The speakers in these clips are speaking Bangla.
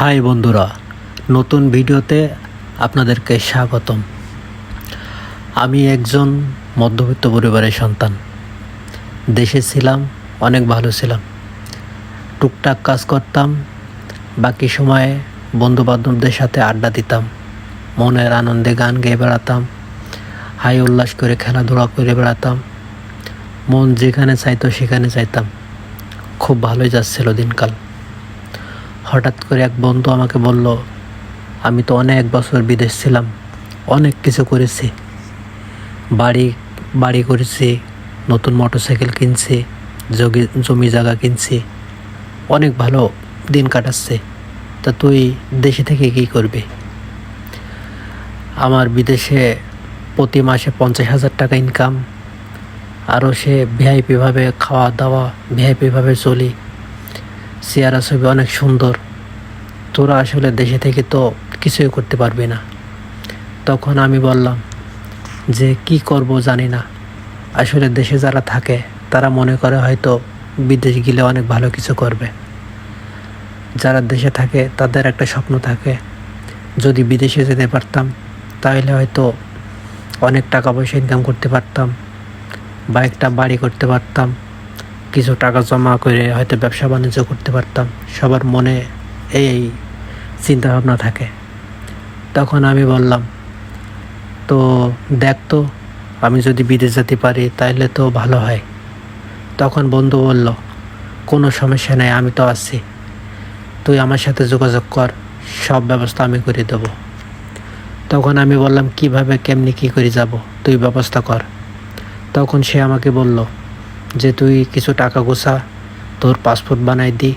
হাই বন্ধুরা, নতুন ভিডিওতে আপনাদেরকে স্বাগতম। আমি একজন মধ্যবিত্ত পরিবারের সন্তান। দেশে ছিলাম, অনেক ভালো ছিলাম। টুকটাক কাজ করতাম, বাকি সময়ে বন্ধু বান্ধবদের সাথে আড্ডা দিতাম, মনের আনন্দে গান গেয়ে বেড়াতাম, হাই উল্লাস করে খেলাধুলা করে বেড়াতাম, মন যেখানে চাইতো সেখানে চাইতাম। খুব ভালোই যাচ্ছিল দিনকাল। হঠাৎ করে এক বন্ধু আমাকে বলল, আমি তো অনেক বছর বিদেশ ছিলাম, অনেক কিছু করেছি। বাড়ি বাড়ি করেছি, নতুন মোটরসাইকেল কিনছি জমি জমি জায়গা কিনছি, অনেক ভালো দিন কাটাচ্ছে। তা তুই দেশে থেকে কী করবি? আমার বিদেশে প্রতি মাসে পঞ্চাশ হাজার টাকা ইনকাম আরও সে ভিআইপিভাবে খাওয়া দাওয়া ভিআইপিভাবে চলি। চেয়ারা ছবি অনেক সুন্দর। তোরা আসলে দেশে থেকে তো কিছুই করতে পারবি না। তখন আমি বললাম, যে কি করব জানি না। আসলে দেশে যারা থাকে, তারা মনে করে হয়তো বিদেশ গেলে অনেক ভালো কিছু করবে। যারা দেশে থাকে, তাদের একটা স্বপ্ন থাকে। যদি বিদেশে যেতে পারতাম, তাহলে হয়তো অনেক টাকা পয়সা ইনকাম করতে পারতাম বা একটা বাড়ি করতে পারতাম। কিছু টাকা জমা করে হয়তো ব্যবসা বাণিজ্য করতে পারতাম। সবার মনে এই চিন্তা ভাবনা থাকে। তখন আমি বললাম, তো দেখ তো, আমি যদি বিদেশ যেতে পারি তাহলে তো ভালো হয়। তখন বন্ধু বলল, কোনো সমস্যা নেই, আমি তো আছি। তুই আমার সাথে যোগাযোগ কর, সব ব্যবস্থা আমি করে দেবো। তখন আমি বললাম, কীভাবে, কেমনি, কী করে যাব? তুই ব্যবস্থা কর। তখন সে আমাকে বলল যে তুই কিছু টাকা গোছা, তোর পাসপোর্ট বানাই দি,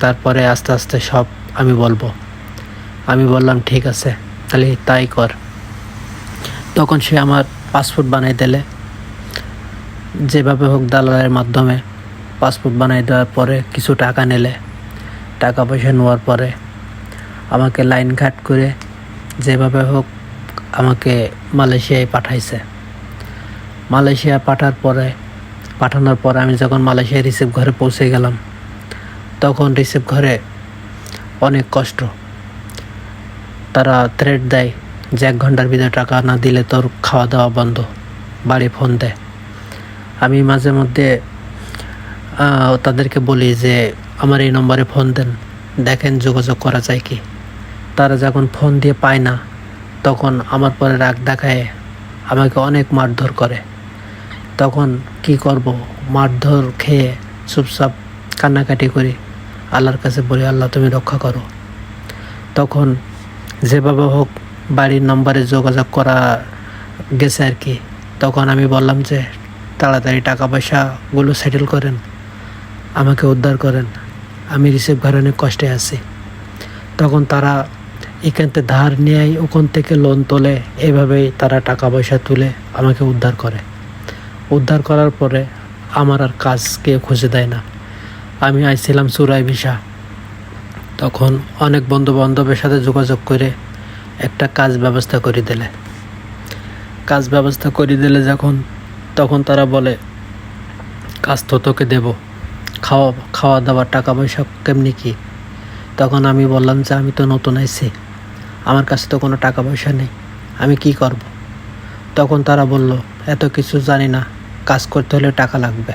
তারপরে আস্তে আস্তে সব আমি বলব। আমি বললাম, ঠিক আছে, তাহলে তাই কর। তখন সে আমার পাসপোর্ট বানাই দিলে। যেভাবে হোক দালালের মাধ্যমে পাসপোর্ট বানাই দেওয়ার পরে কিছু টাকা নিলে। টাকা পয়সা নেওয়ার পরে আমাকে লাইন ঘাট করে যেভাবে হোক আমাকে মালয়েশিয়ায় পাঠাইছে। মালয়েশিয়া পাঠার পরে পাঠানোর পর আমি যখন মালয়েশিয়া রিসিভ ঘরে পৌঁছে গেলাম, তখন রিসিভ ঘরে অনেক কষ্ট। তারা থ্রেড দেয় যে এক ঘণ্টার ভিতরে টাকা না দিলে তোর খাওয়া দাওয়া বন্ধ, বাড়ি ফোন দেয়। আমি মাঝে মধ্যে তাদেরকে বলি যে, আমার এই নম্বরে ফোন দেন, দেখেন যোগাযোগ করা যায় কি? তারা যখন ফোন দিয়ে পায় না, তখন আমার পরে রাগ দেখায়, আমাকে অনেক মারধর করে। তখন কি করব? মারধর খেয়ে চুপচাপ কান্নাকাটি করি। আল্লাহর কাছে বলি, আল্লাহ, তুমি রক্ষা করো। তখন যেভাবে হোক, বাড়ির নম্বরে যোগাযোগ করা গেছে আর কি। তখন আমি বললাম যে, তাড়াতাড়ি টাকা পয়সাগুলো সেটেল করেন, আমাকে উদ্ধার করেন। আমি রিসিভ ঘরে অনেক কষ্টে আছি। তখন তারা এখান থেকে ধার নিয়ে ওখান থেকে লোন তোলে। এভাবেই তারা টাকা পয়সা তুলে আমাকে উদ্ধার করে। উদ্ধার করার পরে আমার আর কাজ কেউ খুঁজে দেয় না। আমি আইছিলাম সুরাই ভিসা। তখন অনেক বন্ধু বান্ধবের সাথে যোগাযোগ করে একটা কাজ ব্যবস্থা করে দিলে। কাজ ব্যবস্থা করে দিলে যখন, তখন তারা বলে, কাজ তো তোকে দেব। খাওয়া খাওয়া দাওয়া টাকা পয়সা কেমনি কি? তখন আমি বললাম যে, আমি তো নতুন আইছি। আমার কাছে তো কোনো টাকা পয়সা নেই। আমি কি করব। তখন তারা বলল, এত কিছু জানি না। কাজ করতে হলে টাকা লাগবে।